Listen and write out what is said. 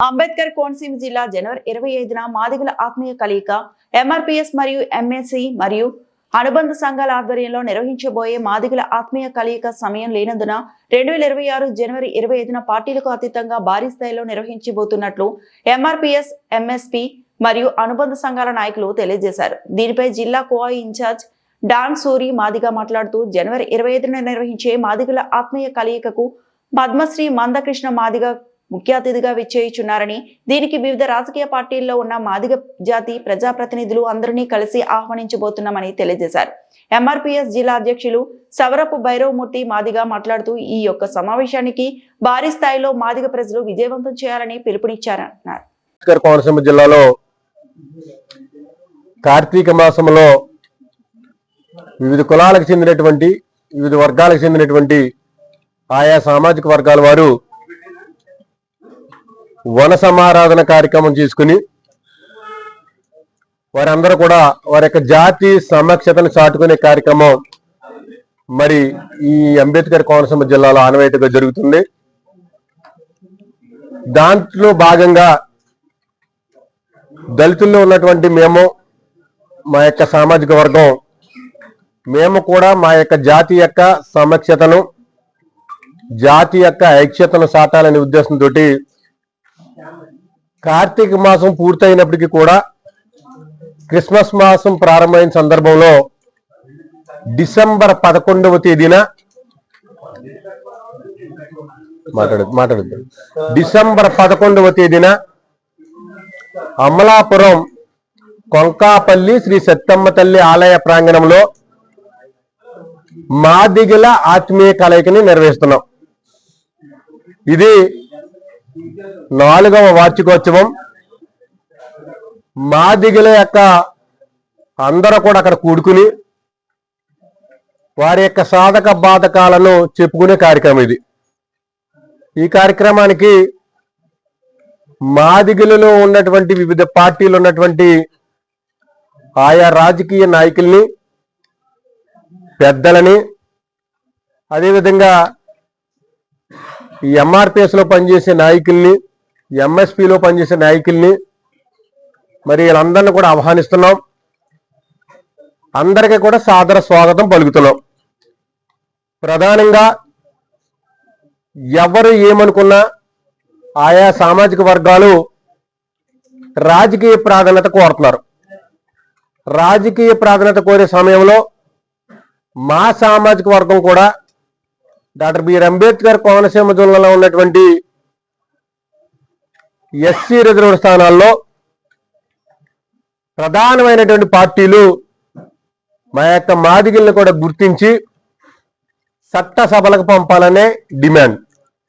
అంబేద్కర్ కోనసీమ జిల్లా జనవరి ఇరవై ఐదున మాదిగల ఆత్మీయ కలయిక ఎంఆర్పిఎస్ మరియు ఎంఎస్సి మరియు అనుబంధ సంఘాల ఆధ్వర్యంలో నిర్వహించబోయే మాదిగల ఆత్మీయ కలయిక సమయం లేనందున రెండు వేల ఇరవై ఆరు జనవరి ఇరవై ఐదున పార్టీలకు అతీతంగా భారీ స్థాయిలో నిర్వహించబోతున్నట్లు ఎంఆర్పిఎస్ ఎంఎస్పి మరియు అనుబంధ సంఘాల నాయకులు తెలియజేశారు. దీనిపై జిల్లా కోఆ ఇన్ఛార్జ్ డాన్ సూరి మాదిగా మాట్లాడుతూ జనవరి ఇరవై ఐదున నిర్వహించే మాదిగల ఆత్మీయ కలయికకు పద్మశ్రీ మందకృష్ణ మాదిగ ముఖ్య అతిథిగా విచ్చేయుచున్నారని దీనికి వివిధ రాజకీయ పార్టీల్లో ఉన్న మాదిగ జాతి ప్రజాప్రతినిధులు అందరినీ కలిసి ఆహ్వానించబోతున్నామని తెలియజేశారు. ఎంఆర్పిఎస్ జిల్లా అధ్యక్షులు సవరపు భైరవమూర్తి మాదిగా మాట్లాడుతూ ఈ యొక్క సమావేశానికి భారీ స్థాయిలో మాదిగ ప్రజలు విజయవంతం చేయాలని పిలుపునిచ్చారన్నారు. కోనసీమ జిల్లాలో కార్తీక మాసంలో వివిధ కులాలకు చెందినటువంటి వివిధ వర్గాలకు చెందినటువంటి ఆయా సామాజిక వర్గాల వారు వన సమారాధన కార్యక్రమం తీసుకుని వారందరూ కూడా వారి యొక్క జాతి సమక్షతను చాటుకునే కార్యక్రమం మరి ఈ అంబేద్కర్ కోనసీమ జిల్లాలో ఆనవాయితీగా జరుగుతుంది. దాంట్లో భాగంగా దళితుల్లో ఉన్నటువంటి మేము మా యొక్క సామాజిక వర్గం మేము కూడా మా యొక్క జాతి యొక్క సమక్షతను జాతి యొక్క ఐక్యతను సాటాలనే ఉద్దేశంతో కార్తీక మాసం పూర్తయినప్పటికీ కూడా క్రిస్మస్ మాసం ప్రారంభమైన సందర్భంలో డిసెంబర్ పదకొండవ తేదీన మాట్లాడు మాట్లాడద్దు డిసెంబర్ పదకొండవ తేదీన అమలాపురం కొంకాపల్లి శ్రీ సత్తమ్మ తల్లి ఆలయ ప్రాంగణంలో మాదిగల ఆత్మీయ కలయికని నిర్వహిస్తున్నాం. ఇది నాలుగవ వార్షికోత్సవం. మాదిగల యొక్క అందరూ కూడా అక్కడ కూడుకుని వారి యొక్క సాధక బాధకాలను చెప్పుకునే కార్యక్రమం ఇది. ఈ కార్యక్రమానికి మాదిగలలో ఉన్నటువంటి వివిధ పార్టీలు ఉన్నటువంటి ఆయా రాజకీయ నాయకుల్ని పెద్దలని అదేవిధంగా ఈ ఎంఆర్పిఎస్లో పనిచేసే నాయకుల్ని ఎంఎస్పిలో పనిచేసే నాయకుల్ని మరి వీళ్ళందరినీ కూడా ఆహ్వానిస్తున్నాం. అందరికీ కూడా సాదర స్వాగతం పలుకుతున్నాం. ప్రధానంగా ఎవరు ఏమనుకున్నా ఆయా సామాజిక వర్గాలు రాజకీయ ప్రాధాన్యత కోరుతున్నారు. రాజకీయ ప్రాధాన్యత కోరే సమయంలో మా సామాజిక వర్గం కూడా డాక్టర్ బిఆర్ అంబేద్కర్ కోనసీమ జిల్లాలో ఉన్నటువంటి ఎస్సీ రిజర్వ్ స్థానాల్లో ప్రధానమైనటువంటి పార్టీలు మా యొక్క మాదిగిల్ని కూడా గుర్తించి చట్ట సభలకు పంపాలనే డిమాండ్.